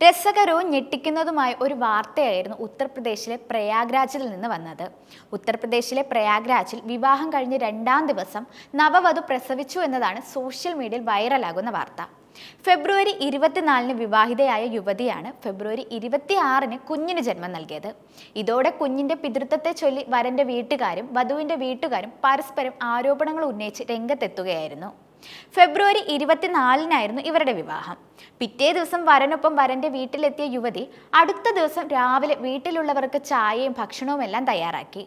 രസകരവും ഞെട്ടിക്കുന്നതുമായ ഒരു വാർത്തയായിരുന്നു ഉത്തർപ്രദേശിലെ പ്രയാഗ്രാജിൽ നിന്ന് വന്നത്. ഉത്തർപ്രദേശിലെ പ്രയാഗ്രാജിൽ വിവാഹം കഴിഞ്ഞ് രണ്ടാം ദിവസം നവവധു പ്രസവിച്ചു എന്നതാണ് സോഷ്യൽ മീഡിയയിൽ വൈറലാകുന്ന വാർത്ത. ഫെബ്രുവരി ഇരുപത്തിനാലിന് വിവാഹിതയായ യുവതിയാണ് ഫെബ്രുവരി ഇരുപത്തിയാറിന് കുഞ്ഞിന് ജന്മം നൽകിയത്. ഇതോടെ കുഞ്ഞിന്റെ പിതൃത്വത്തെ ചൊല്ലി വരന്റെ വീട്ടുകാരും വധുവിന്റെ വീട്ടുകാരും പരസ്പരം ആരോപണങ്ങൾ ഉന്നയിച്ച് രംഗത്തെത്തുകയായിരുന്നു. ഫെബ്രുവരി ഇരുപത്തിനാലിനായിരുന്നു ഇവരുടെ വിവാഹം. പിറ്റേ ദിവസം വരനൊപ്പം വരന്റെ വീട്ടിലെത്തിയ യുവതി അടുത്ത ദിവസം രാവിലെ വീട്ടിലുള്ളവർക്ക് ചായയും ഭക്ഷണവും എല്ലാം തയ്യാറാക്കി.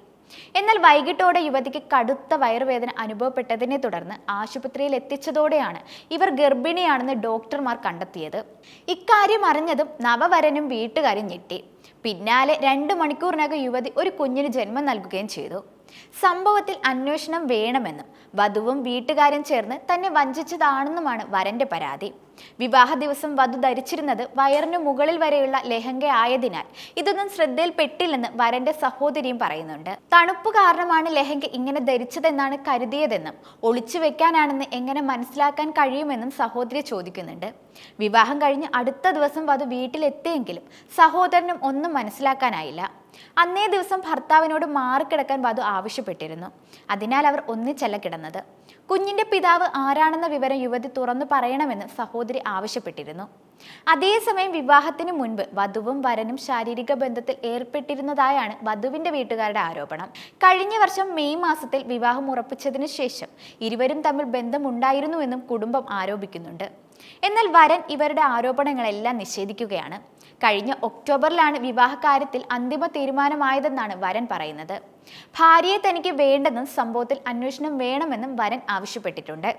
എന്നാൽ വൈകിട്ടോടെ യുവതിക്ക് കടുത്ത വയറുവേദന അനുഭവപ്പെട്ടതിനെ തുടർന്ന് ആശുപത്രിയിൽ എത്തിച്ചതോടെയാണ് ഇവർ ഗർഭിണിയാണെന്ന് ഡോക്ടർമാർ കണ്ടെത്തിയത്. ഇക്കാര്യം അറിഞ്ഞതും നവവരനും വീട്ടുകാരും ഞെട്ടി. പിന്നാലെ രണ്ട് മണിക്കൂറിനകം യുവതി ഒരു കുഞ്ഞിന് ജന്മം നൽകുകയും ചെയ്തു. സംഭവത്തിൽ അന്വേഷണം വേണമെന്നും വധുവും വീട്ടുകാരും ചേർന്ന് തന്നെ വഞ്ചിച്ചതാണെന്നുമാണ് വരന്റെ പരാതി. വിവാഹ ദിവസം വധു ധരിച്ചിരുന്നത് വയറിനു മുകളിൽ വരെയുള്ള ലെഹങ്ക ആയതിനാൽ. ഇതൊന്നും ശ്രദ്ധയിൽപ്പെട്ടില്ലെന്ന് വരന്റെ സഹോദരിയും പറയുന്നുണ്ട്. തണുപ്പ് കാരണമാണ് ലെഹങ്ക ഇങ്ങനെ ധരിച്ചതെന്നാണ് കരുതിയതെന്നും ഒളിച്ചു വെക്കാനാണെന്ന് എങ്ങനെ മനസ്സിലാക്കാൻ കഴിയുമെന്നും സഹോദരി ചോദിക്കുന്നുണ്ട്. വിവാഹം കഴിഞ്ഞ് അടുത്ത ദിവസം വധു വീട്ടിലെത്തിയെങ്കിലും സഹോദരനും ഒന്നും മനസ്സിലാക്കാനായില്ല. അന്നേ ദിവസം ഭർത്താവിനോട് മാറിക്കിടക്കാൻ വധു ആവശ്യപ്പെട്ടിരുന്നു. അതിനാൽ അവർ ഒന്നിച്ചല്ല കിടന്നത്. കുഞ്ഞിന്റെ പിതാവ് ആരാണെന്ന വിവരം യുവതി തുറന്നു പറയണമെന്ന് സഹോദരി ആവശ്യപ്പെട്ടിരുന്നു. അതേസമയം വിവാഹത്തിന് മുൻപ് വധുവും വരനും ശാരീരിക ബന്ധത്തിൽ ഏർപ്പെട്ടിരുന്നതായാണ് വധുവിന്റെ വീട്ടുകാരുടെ ആരോപണം. കഴിഞ്ഞ വർഷം മെയ് മാസത്തിൽ വിവാഹം ഉറപ്പിച്ചതിനു ശേഷം ഇരുവരും തമ്മിൽ ബന്ധമുണ്ടായിരുന്നുവെന്നും കുടുംബം ആരോപിക്കുന്നുണ്ട്. എന്നാൽ വരൻ ഇവരുടെ ആരോപണങ്ങളെല്ലാം നിഷേധിക്കുകയാണ്. കഴിഞ്ഞ ഒക്ടോബറിലാണ് വിവാഹകാര്യത്തിൽ അന്തിമ തീരുമാനമായതെന്നാണ് വരൻ പറയുന്നത്. ഭാര്യയെ തനിക്ക് വേണ്ടെന്നും സംഭവത്തിൽ അന്വേഷണം വേണമെന്നും വരൻ ആവശ്യപ്പെട്ടിട്ടുണ്ട്.